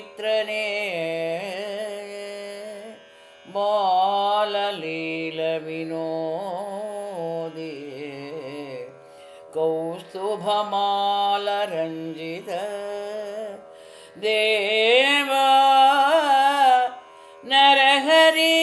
ಇಷ್ಟಮಿತ್ರನೇ ಬಾಲಲೀಲ ವಿನೋದಿ ಕೌಸ್ತುಭಮಾಲರಂಜಿತ ದೇವ ನರಹರಿ.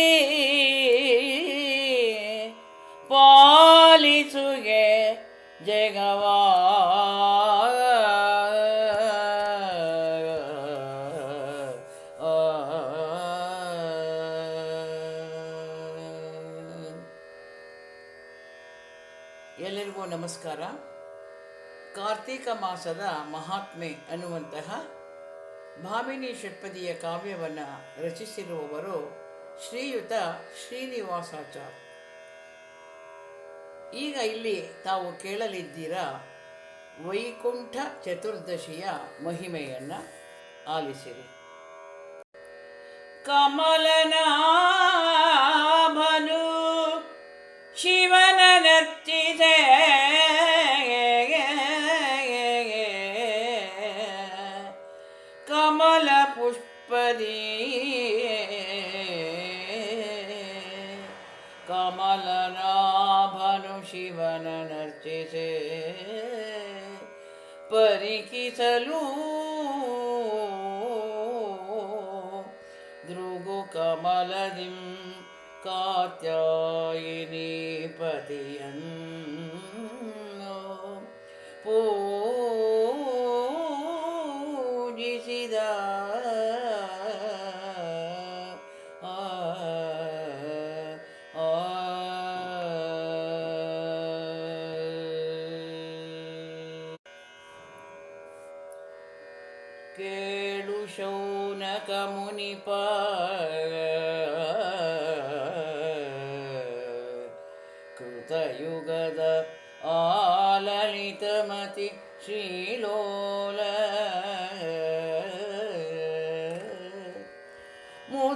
ಮಾಸದ ಮಹಾತ್ಮೆ ಅನ್ನುವಂತಹ ಭಾಮಿನಿ ಷಟ್ಪದಿಯ ಕಾವ್ಯವನ್ನು ರಚಿಸಿರುವವರು ಶ್ರೀಯುತ ಶ್ರೀನಿವಾಸಾಚಾರ್. ಈಗ ಇಲ್ಲಿ ತಾವು ಕೇಳಲಿದ್ದೀರಾ ವೈಕುಂಠ ಚತುರ್ದಶಿಯ ಮಹಿಮೆಯನ್ನು ಆಲಿಸಿರಿ. ಕಮಲನಾಭನು ಶಿವನ കാത്യായിനി പതിയന്നോ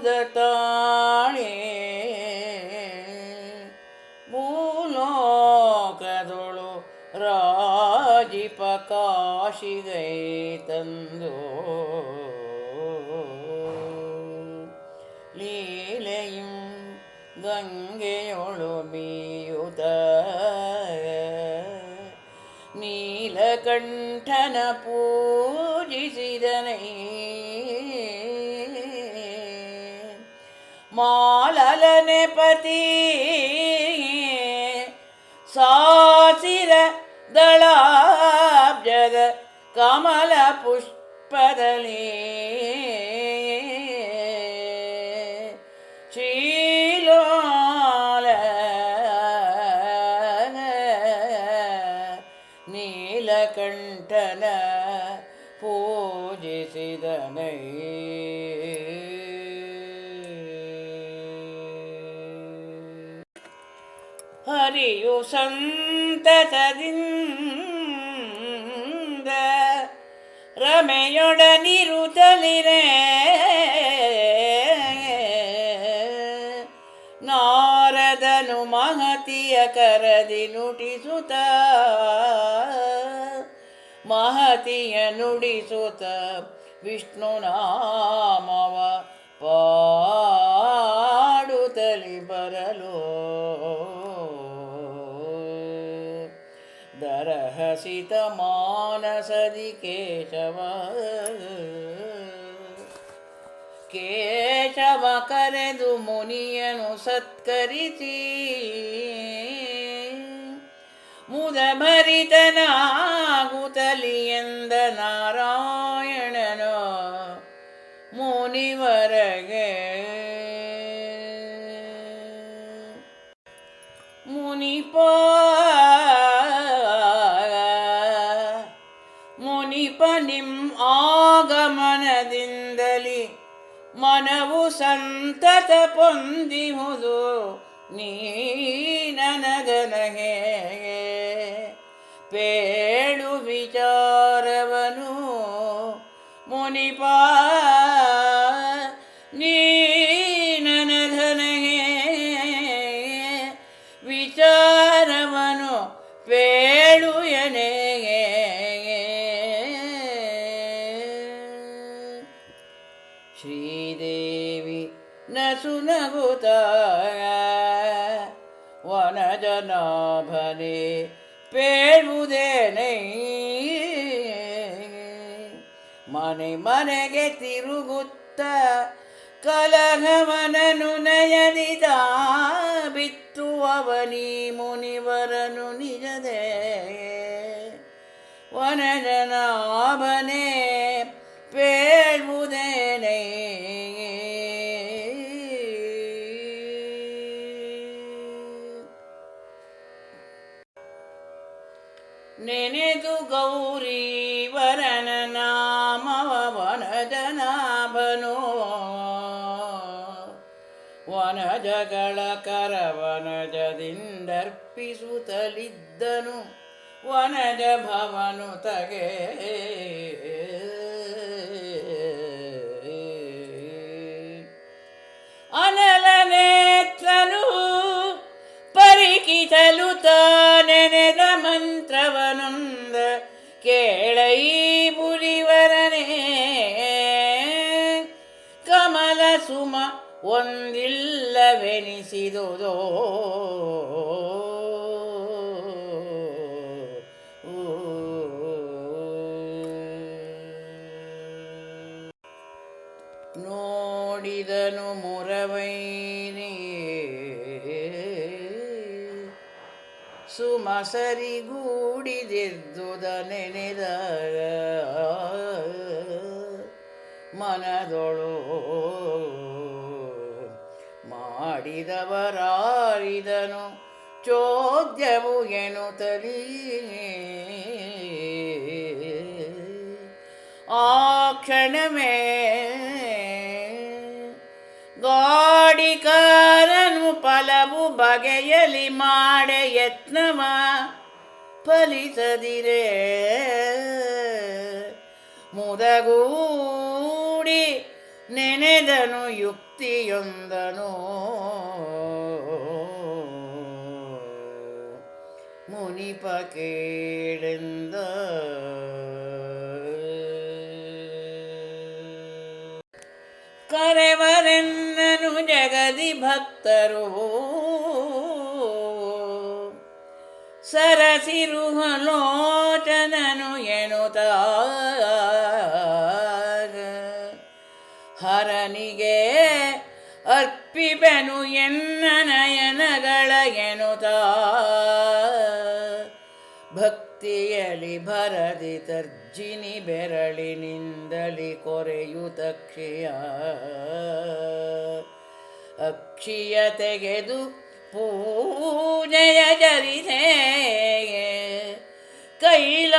ಮುದತಾಣೆ ಭೂಲೋಕದೊಳು ರಾಜಿಪ ಕಾಶಿಗೈ ತಂದು. ಲೀಲೆயும் ಗಂಗೆಯೊಳು ಬೀಯುತ. ನೀಲಕಂಠನ ಪೂಜಿಸಿದನೈ. മാളനെ പതി. സാസിര ദളാബ്ജത കമല പുഷ്പദലേ ശ്രീലോല നീലകണ്ഠന പൂജിസിതനൈ ಹರಿಯು ಸಂತತದಿಂದ ರಮೆಯೊಡನಿರುತ್ತಲಿರೆ ನಾರದನು ಮಹತಿಯ ಕರದಿ ನುಟಿಸುತ್ತ ಮಹತಿಯ ನುಡಿಸುತ್ತ ವಿಷ್ಣು ನಾಮವ ಪಾಡುತ್ತಲಿ ಮಾನಸದಿ ಕೇಶವ ಕೇಶವ ಕರೆದು ಮುನಿಯನು ಸತ್ಕರಿಸಿ ಮುದಭರಿತನಾಗುತ್ತಲಿ ಎಂದ ಸಂತತ ಪೊಂದಿಹುದು ನೀ ನನಗನಗೆ ನಸುನಗುತ್ತ ವನಜನಾಭನೆ ಪೇಳುವುದೇನೆ ಮನೆ ಮನೆಗೆ ತಿರುಗುತ್ತ ಕಲಹವನನು ನಯನಿದ ಬಿತ್ತುವವನಿ ಮುನಿವರನು ನಿಜದೇ ನೆನೆದು ಗೌರಿ ವರನ ನಾಮವ ವನಜನಾಭನೋ ವನಜಗಳ ಕರವನಜದಿಂದರ್ಪಿಸುತ್ತಲಿದ್ದನು. ವನಜ ಭವನು ತಗೆ. ಒಂದಿಲ್ಲವೆನಿಸಿದುದೋ ನೋಡಿದನು ಮುರವೈನಿ. ಸುಮಸರಿಗೂಡಿದೆದ್ದುದ ನೆನೆದ ಮನದೊಳು ಮಾಡಿದವರಾರಿದನು ಚೋದ್ಯವು ಎನ್ನುತ್ತಲೀ ಆ ಕ್ಷಣವೇ ಗಾಡಿಕಾರನು ಫಲವು ಬಗೆಯಲಿ ಮಾಡೆ ಯತ್ನವ ಫಲಿಸದಿರೆ. ಮುದಗೂಡಿ ನೆನೆದನು ಯುಕ್ತಿಯೊಂದನು ಮುನಿಪ ಕೇಳೆಂದ. ಕರೆವರೆನ್ನನು ಜಗದಿ ಭಕ್ತರು. ಸರಸಿರುಹಲೋಚನನು ಎನ್ನುತ್ತ ಅರ್ಪಿಬೆನು ಎನ್ನ ನಯನಗಳ ಎನುತ. ಭಕ್ತಿಯಲಿ ಭರದಿ ತರ್ಜಿನಿ ಬೆರಳಿನಿಂದಲಿ ಕೊರೆಯುತಕ್ಷಿಯ ಅಕ್ಷಿಯ ತೆಗೆದು ಪೂಜೆಯ ಜರಿದೆ ಕೈಲಾಸಾಧಿಪತಿ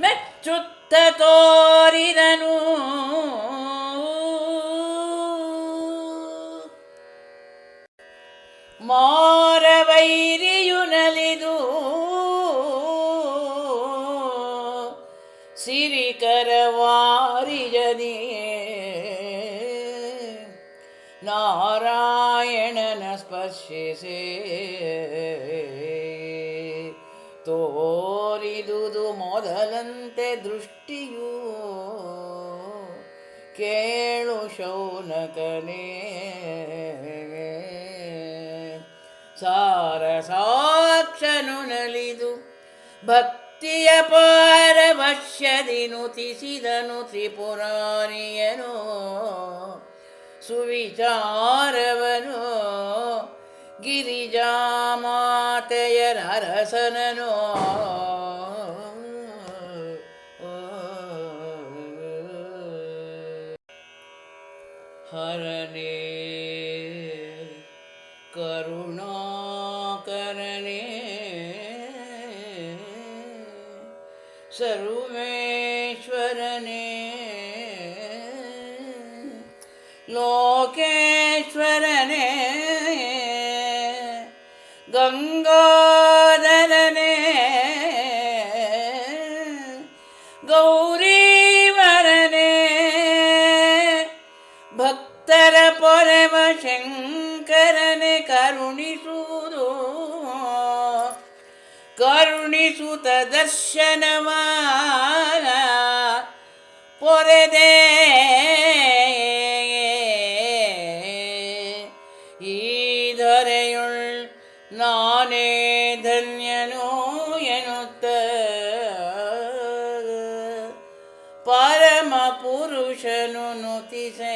ಮೆಚ್ಚುತ್ತ ತೋರಿದನು. ಮಾರವೈರಿಯು ನಲಿದು ನಾರಾಯಣನ ಸ್ಪರ್ಶಿಸಿ. ತೋರಿದುದು ಮೊದಲಂತೆ ದೃಷ್ಟಿಯು. ಕೇಳು ಶೌನಕನೇ. ಸಾರ ಸಾಕ್ಷನು ನಲಿದು ಭಕ್ತಿಯ ಪಾರವಶ್ಯದಿ ನುತಿಸಿದನು ತ್ರಿಪುರಾರಿಯನು. ಸುವಿಚಾರವನು ಗಿರಿಜಾಮಾತೆಯರ ಅರಸನನು. ಹರನೇ കരുണാകരനേ സർവേശ്വരനേ. ലോകേശ്വരനേ. ഗംഗാ ಭಕ್ತರ ಪರಮ ಶಂಕರನೆ ಕರುಣಿಸುವುದು. ಕರುಣಿಸುತ ದರ್ಶನವಾನ ಪೊರೆದೆ ಪರಮ ಪುರುಷನು ನುತಿಸೆ.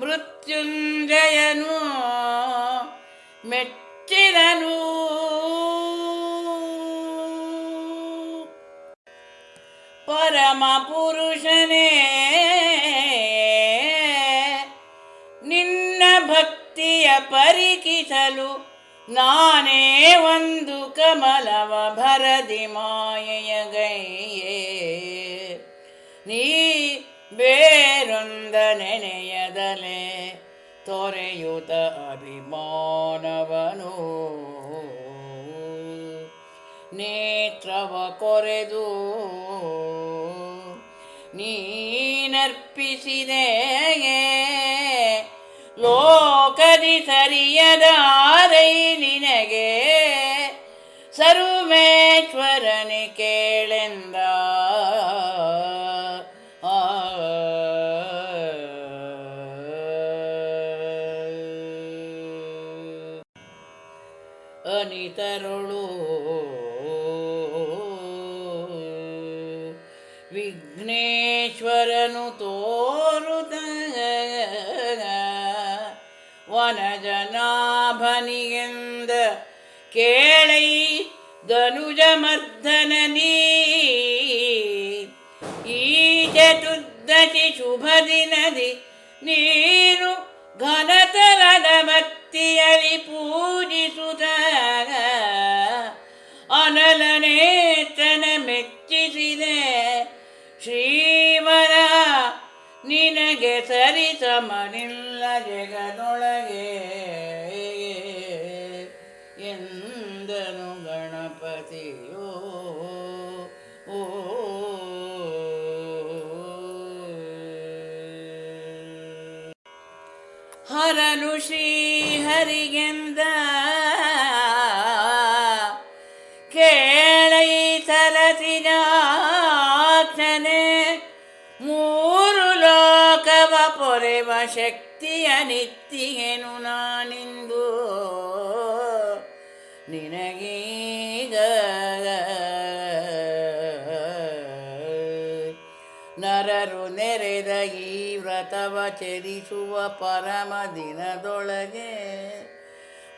ಮೃತ್ಯುಂಜಯನು ಮೆಚ್ಚಿದನು ಪರಮ ಪುರುಷನೇ ನಿನ್ನ ಭಕ್ತಿಯ ಪರಿಕಿಸಲು ನಾನೇ ಒಂದು ಕಮಲವ ಭರದಿ ಮಾಯೆಯ ಗೈಯೇ. ನೀ ಬೇರೊಂದ ನೆನೆಯದಲೆ ತೊರೆಯುತ ಅಭಿಮಾನವನು. ನೇತ್ರವ ಕೊರೆದು ನೀನರ್ಪಿಸಿದೆಯೇ. ಲೋಕದಿ ಸರಿಯದಾರೈ ನಿನಗೆ ಸರ್ವೇಶ್ವರನಿ ಕೇಳೆಂದ. ಅನಿತರುಳು ವಿಘ್ನೇಶ್ವರನು ತೋರುತ ವನಜನಾಭನಿಗೆಂದ ಕೇಳೈ ಧನುಜ ಮರ್ದನನೀ ಈ ಚತುರ್ದಶಿ ಶುಭ ದಿನದಿ ನೀನು ಘನತರದ ಭಕ್ತಿಯಲ್ಲಿ ಪೂಜಿಸುತ್ತ ಅನಲನೇತನ ಮೆಚ್ಚಿಸಿದೆ. ಶ್ರೀವರ, ನಿನಗೆ ಸರಿಸಮನಿಲ್ಲ ಜಗದೊಳಗೆ. ಹರನು ಶ್ರೀಹರಿಗೆಂದ. ಕೇಳೈ ಸಲಸಿನಾಕ್ಷನೆ ಮೂರು ಲೋಕವ ಪೊರೆವ ಶಕ್ತಿಯ ನಿತ್ತಿಗೆನು ನಾನಿಂದು. ನಿನಗೀಗ ಈ ವ್ರತವ ಚರಿಸುವ ಪರಮ ದಿನದೊಳಗೆ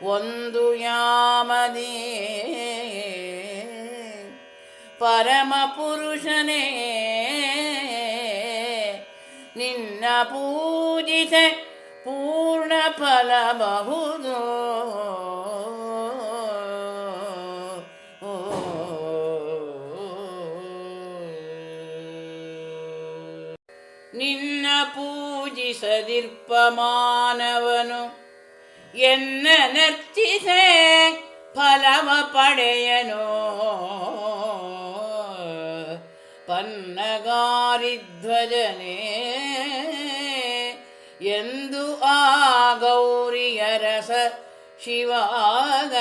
ಒಂದು ಯಾಮದಿ ಪರಮ ಪುರುಷನೇ ನಿನ್ನ ಪೂಜಿಸೆ ಪೂರ್ಣ ಫಲ ಪೂಜಿಸದಿರ್ಪ ಮಾನವನು ಎನ್ನ ನರ್ಚಿಸೆ ಫಲವ ಪಡೆಯನು? ಪನ್ನಗಾರಿಧ್ವಜನೇ, ಎಂದು ಆ ಗೌರಿಯ ರಸ ಶಿವಾಗ.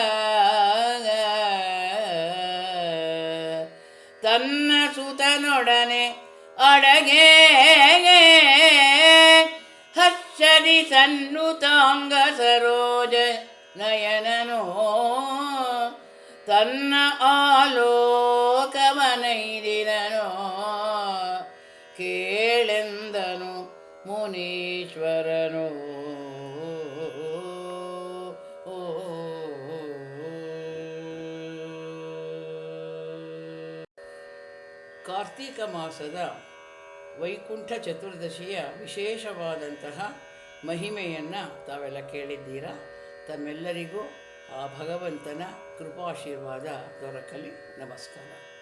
ತನ್ನ ಸುತನೊಡನೆ ಅಡಗೆ ಸನ್ನುತಾಂಗ ಸರೋಜ ನಯನನು. ತನ್ನ ಆಲೋಕವನೈದಿನನು. ಕೇಳೆಂದನು ಮುನೀಶ್ವರನು. ಕಾರ್ತೀಕ ಮಾಸದ ವೈಕುಂಠ ಚತುರ್ದಶಿಯ ವಿಶೇಷವಾದಂತಹ ಮಹಿಮೆಯನ್ನು ತಾವೆಲ್ಲ ಕೇಳಿದ್ದೀರಾ? ತಮ್ಮೆಲ್ಲರಿಗೂ ಆ ಭಗವಂತನ ಕೃಪಾಶೀರ್ವಾದ ದೊರಕಲಿ. ನಮಸ್ಕಾರ.